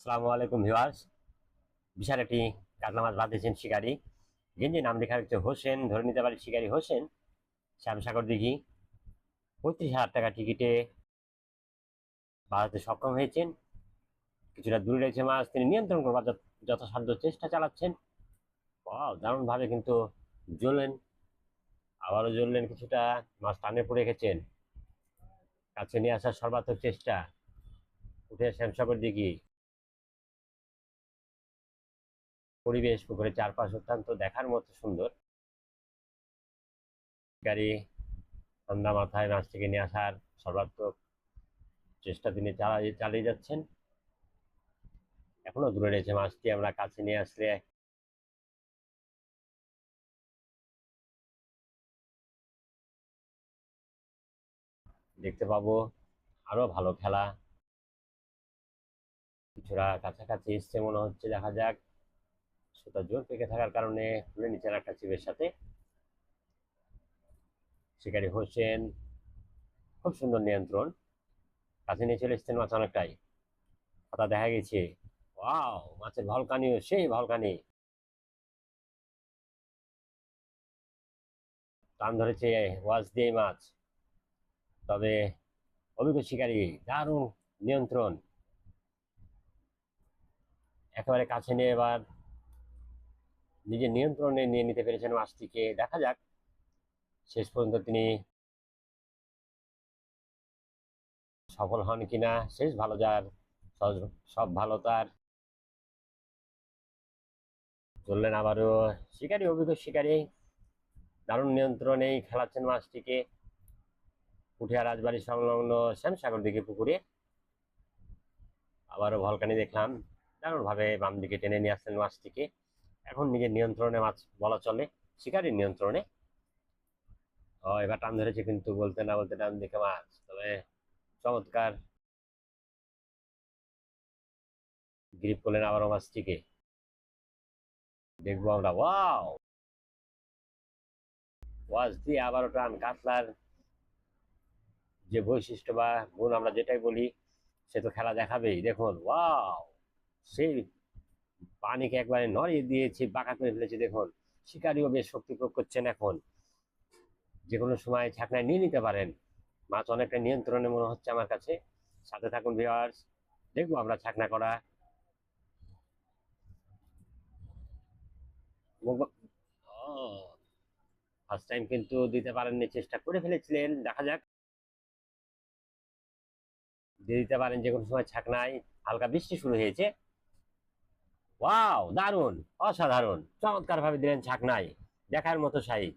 আসসালামু আলাইকুম ভিউয়ার্স। বিশাল একটি কাতলা মাছ বাঁধেছেন শিকারি। গেঞ্জি নাম লেখা হচ্ছে হোসেন, ধরে নিতে পারি শিকারি হোসেন। শ্যামসাগর দিঘি, পঁয়ত্রিশ হাজার টাকা টিকিটে বাড়াতে সক্ষম হয়েছেন। কিছুটা দূরে রয়েছে মাছ, তিনি নিয়ন্ত্রণ করবার যথাসাধ্য চেষ্টা চালাচ্ছেন। দারুণভাবে কিন্তু জ্বললেন। আবারও জ্বললেন কিছুটা। মাছ টানে পড়ে গেছেন। কাছে নিয়ে আসার সর্বাত্মক চেষ্টা। উঠে শ্যামসাগর দিঘি। পরিবেশ, পুকুরের চারপাশ অত্যন্ত দেখার মতো সুন্দর। গাড়ি ঠান্ডা মাথায় মাছটিকে নিয়ে আসার সর্বাত্মক চেষ্টা তিনি চালিয়ে চালিয়ে যাচ্ছেন। এখনও দূরে রয়েছে মাছটি, আমরা কাছে নিয়ে আসলে দেখতে পাবো আরও ভালো খেলা। কিছুটা কাছাকাছি এসছে মনে হচ্ছে, দেখা যাক। সুতা জোর পেকে থাকার কারণে খুলে নিচের একটা চিপের সাথে শিকারি হোসেন খুব সুন্দর নিয়ন্ত্রণ। কাছে নিয়ে চলে এসছেন মাছ অনেকটাই। কথা দেখা গেছে, ওয়াও, মাছের ভলকানিও, সেই ভলকানি। টান ধরেছে ওয়াজ দিয়ে মাছ। তবে অভিজ্ঞ শিকারী, দারুণ নিয়ন্ত্রণ। একেবারে কাছে নিয়ে এবার নিজের নিয়ন্ত্রণে নিয়ে নিতে পেরেছেন মাছটিকে। দেখা যাক। শেষ পর্যন্ত তিনি সফল হন কিনা। শেষ ভালো যার। সব- ভালো তার। চললেন আবারও শিকারী, অভিজ্ঞ শিকারী। দারুণ নিয়ন্ত্রণেই খেলাচ্ছেন মাছটিকে। পুঠিয়া রাজবাড়ি সংলগ্ন শ্যামসাগর দিকে পুকুরে। আবারও ভলকানি দেখলাম। দারুণভাবে বাম দিকে টেনে নিয়ে আসছেন মাছটিকে। এখন নিজের নিয়ন্ত্রণে মাছ বলা চলে, শিকারীর নিয়ন্ত্রণে। ও, এবার টান ধরেছে কিন্তু, বলতে না বলতে টান দিকে মাছ, তবে চমৎকার। গ্রিপ করলেন আবারও মাছটিকে। দেখব আমরা, ওয়াও! ওয়াজ দিয়ে আবারও টান, কাতলার যে বৈশিষ্ট্য বা গুণ আমরা যেটাই বলি, সে তো খেলা দেখাবেই, দেখুন, ওয়াও! সেই পানিকে একবারে নড়িয়ে দিয়েছে, বাঁকা করে ফেলেছে। দেখুন, শিকারিও বেশ শক্তি প্রয়োগ করছেন এখন। যে কোনো সময় ছাকনায় নিয়ে নিতে পারেন। মাছ অনেকটা নিয়ন্ত্রণে মনে হচ্ছে আমার কাছে। সাথে থাকুন ভিওয়ার্স দেখব আমরা ছাকনা করা। ফার্স্ট টাইম কিন্তু দিতে পারেননি, চেষ্টা করে ফেলেছিলেন। দেখা যাক। দিয়ে দিতে পারেন যে কোনো সময় ছাকনায় হালকা বৃষ্টি শুরু হয়েছে। ওয়াও দারুণ অসাধারণ চমৎকার ভাবে দিলেন ছাকনায় দেখার মতো সাইজ।